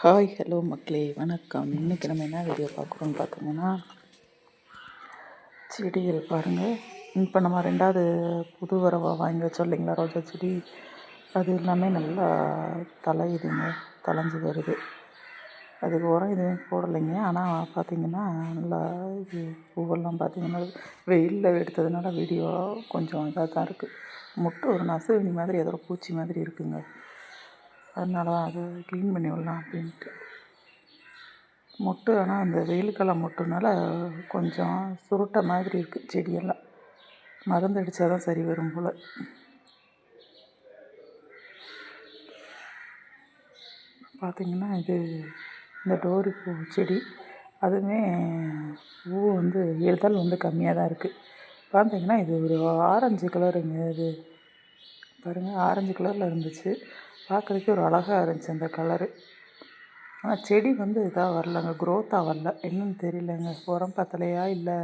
Hi hello மக்களே வணக்கம். இன்றைக்கி நம்ம என்ன வீடியோ பார்க்குறோன்னு பார்த்தோம்னா செடிகள் பாருங்கள் இப்போ நம்ம ரெண்டாவது புது வரவா வாங்கி வச்சோம் இல்லைங்களா ரோஜா செடி. அது எல்லாமே நல்லா தலையுதுங்க தலைஞ்சு வருது. அதுக்கு உரம் எதுவும் போடலைங்க. ஆனால் பார்த்தீங்கன்னா நல்லா இது பூவெல்லாம் பார்த்தீங்கன்னா வெயிலில் எடுத்ததுனால வீடியோ கொஞ்சம் இதாக தான் இருக்குது முட்டை ஒரு நசுவினி மாதிரி ஏதோ பூச்சி மாதிரி இருக்குங்க. அதனால தான் அது க்ளீன் பண்ணி விடலாம் அப்படின்ட்டு. மொட்டு ஆனால் அந்த வெயில் காலம் மொட்டுனால கொஞ்சம் சுருட்டை மாதிரி இருக்குது செடியெல்லாம். மருந்து அடித்தா தான் சரி வரும் போல். பார்த்திங்கன்னா இது இந்த டோரி பூ செடி அதுவுமே பூ வந்து எழுதல் வந்து கம்மியாக தான் இருக்குது பார்த்தீங்கன்னா இது ஒரு ஆரஞ்சு கலருங்க இது. பாருங்கள் ஆரஞ்சு கலரில் இருந்துச்சு. பார்க்குறதுக்கே ஒரு அழகாக இருந்துச்சு அந்த கலரு ஆனால் செடி வந்து இதாக வரலங்க க்ரோத்தாக வரல. என்னன்னு தெரியலங்க. உரம் பத்தலையா இல்லை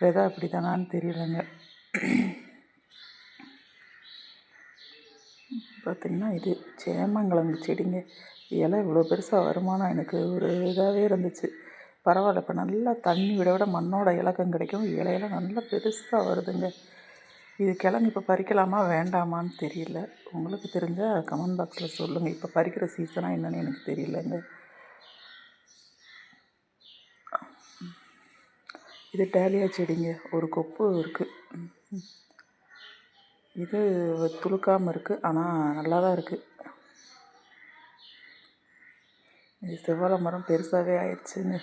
விதை அப்படி தானான்னு தெரியலங்க. பார்த்திங்கன்னா இது சேமங்கிழங்கு செடிங்க. இலை இவ்வளோ பெருசாக வருமானம் எனக்கு ஒரு இதாகவே இருந்துச்சு. பரவாயில்ல இப்போ நல்லா தண்ணி விட விட மண்ணோட இலக்கம் கிடைக்கும். இலையெல்லாம் நல்லா பெருசாக வருதுங்க. இது கிழங்கு இப்போ பறிக்கலாமா வேண்டாமான்னு தெரியல. உங்களுக்கு தெரிஞ்சால் கமெண்ட் பாக்ஸில் சொல்லுங்கள் இப்போ பறிக்கிற சீசனாக என்னென்னு எனக்கு தெரியலங்க. இது டேலியா செடிங்க. ஒரு கொப்பு இருக்குது இது துளுக்காமல் இருக்குது ஆனால் நல்லா தான் இருக்குது இது செவ்வாழை மரம் பெருசாகவே ஆயிடுச்சுங்க.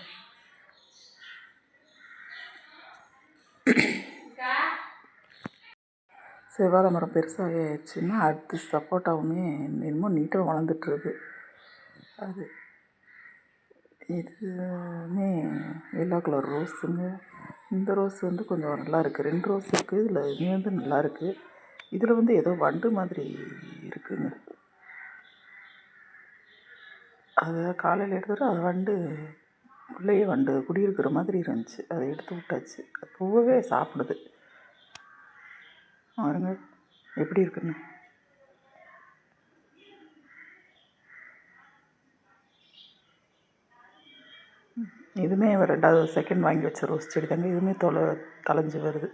செவ்வாழை மரம் பெருசாகவே ஆயிடுச்சுன்னா அடுத்து சப்போட்டாவுமே என்னமோ நீட்டாக வளர்ந்துட்டுருக்கு. அது. இதுவுமே எல்லோ கலர் ரோஸுங்க இந்த ரோஸ் வந்து கொஞ்சம் நல்லா இருக்குது ரெண்டு ரோஸ் இருக்குது இதில் இது வந்து நல்லா இருக்குது இதில் வந்து ஏதோ வண்டு மாதிரி இருக்குதுங்க அதை காலையில் எடுத்துகிட்டு அது வண்டு உள்ளேயே வண்டு குடியிருக்கிற மாதிரி இருந்துச்சு. அதை எடுத்து விட்டாச்சு. பூவே சாப்பிடுது. பாருங்க எப்படி இருக்குன்னு. இதுவுமே ரெண்டாவது செகண்ட் வாங்கி வச்ச ரோஸ் செடி தாங்க. இதுவுமே தொலை தலைஞ்சு வருது.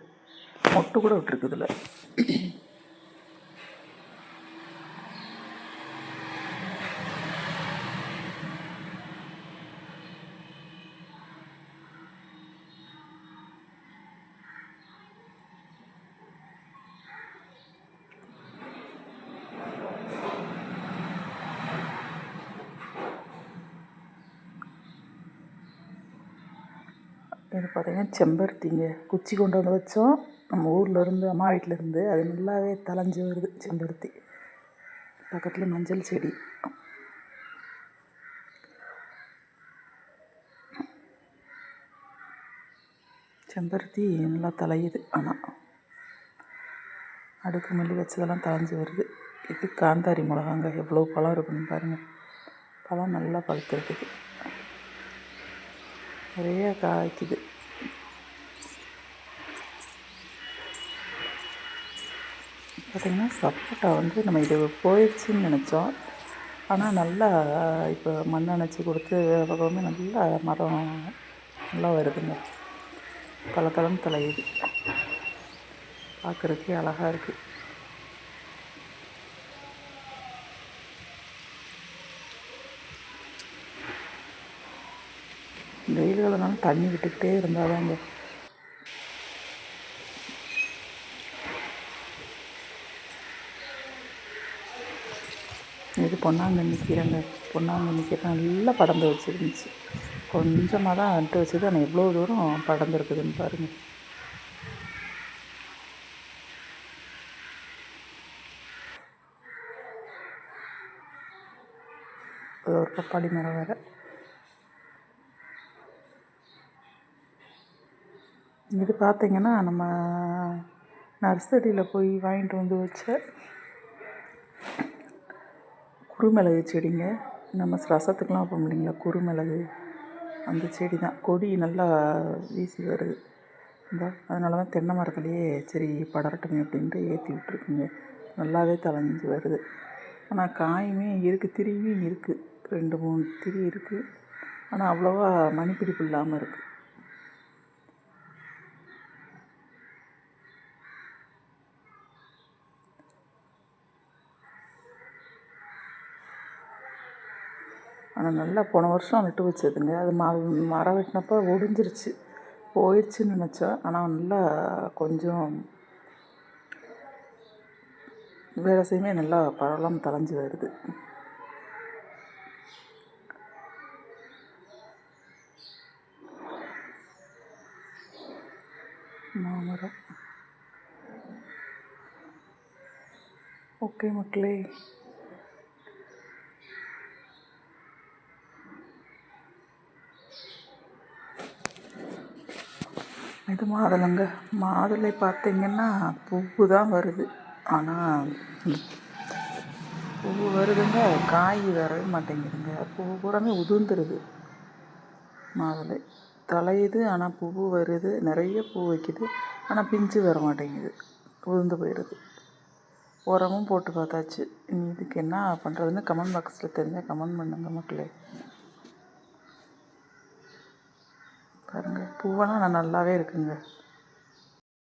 மொட்டு கூட விட்டுருக்குதுல இதில் இது பார்த்திங்கன்னா செம்பருத்திங்க. குச்சி கொண்டு வந்து வச்சோம். நம்ம ஊரில் இருந்து அம்மா வீட்டிலேருந்து அது நல்லாவே தலைஞ்சு வருது செம்பருத்தி. பக்கத்தில் மஞ்சள் செடி. செம்பருத்தி நல்லா தலையுது ஆனால் அடுக்கு மல்லி வச்சதெல்லாம் தலைஞ்சு வருது. இது காந்தாரி மிளகாங்க. எவ்வளோ பழம் இருக்குன்னு பாருங்கள் பழம் நல்லா பழுத்துருக்குது. நிறைய காய்க்குது. பார்த்திங்கன்னா சப்போட்டா வந்து நம்ம இது போயிடுச்சுன்னு நினச்சோம். ஆனால் நல்லா இப்போ மண் அணைச்சி கொடுத்து பக்கமே நல்லா மரம் நல்லா வருதுங்க. கலக்கலம் தலையுது. பார்க்குறதுக்கே அழகாக இருக்குது வெயில் காலம்னாலும் தண்ணி விட்டுக்கிட்டே இருந்தால் தாங்க இது பொன்னாங்கண்ணி கீரைங்க. பொன்னாங்கண்ணி கீரை நல்லா படர்ந்து வச்சுருந்துச்சு. கொஞ்சமாக தான் நட்டு வச்சது. ஆனால் எவ்வளோ தூரம் படர்ந்துருக்குதுன்னு பாருங்கள் ஒரு பப்பாளி மரம் வேறு. இது பார்த்திங்கன்னா நம்ம நர்சரியில் போய் வாங்கிட்டு வந்து வச்ச குருமிளகு செடிங்க. நம்ம ரசத்துக்கெலாம் வைப்போம் இல்லைங்களா? குருமிளகு அந்த செடி தான் கொடி நல்லா வீசி வருது. இந்த அதனால தான் தென்னை மரத்துலேயே சரி படரட்டுமே அப்படின்ட்டு ஏற்றி விட்ருக்குங்க நல்லாவே தழைஞ்சி வருது. ஆனால் காயுமே இருக்குது திரும்பியும் இருக்குது ரெண்டு மூணு திரி இருக்குது ஆனால் அவ்வளோவா மணிப்பிடிப்பு இல்லாமல் இருக்குது ஆனால் நல்லா போன வருஷம் நட்டு வச்சதுங்க அது ம மரம் வெட்டினப்போ ஒடிஞ்சிருச்சு. போயிடுச்சுன்னு நினச்சோம் ஆனால் நல்லா கொஞ்சம் வேலை செய்யுமே நல்லா பழம் தழைஞ்சு வருது. மாமரம். ஓகே மக்களே. இது மாதுளைங்க. மாதுளை பார்த்தீங்கன்னா பூ தான் வருது. ஆனால் பூ வருதுங்க காய் வரவே மாட்டேங்குதுங்க. பூ பூராமே உதிர்ந்துருது. மாதுளை தலையுது ஆனால் பூ வருது. நிறைய பூ வைக்குது ஆனால் பிஞ்சு வர மாட்டேங்குது. உதிர்ந்து போயிடுது உரமும் போட்டு பார்த்தாச்சு. இனி இதுக்கு என்ன பண்ணுறதுன்னு கமெண்ட் பாக்ஸில் தெரிஞ்சால் கமெண்ட் பண்ணுங்க மக்களே. பாருங்கள் பூவெல்லாம் நான் நல்லாவே இருக்குங்க.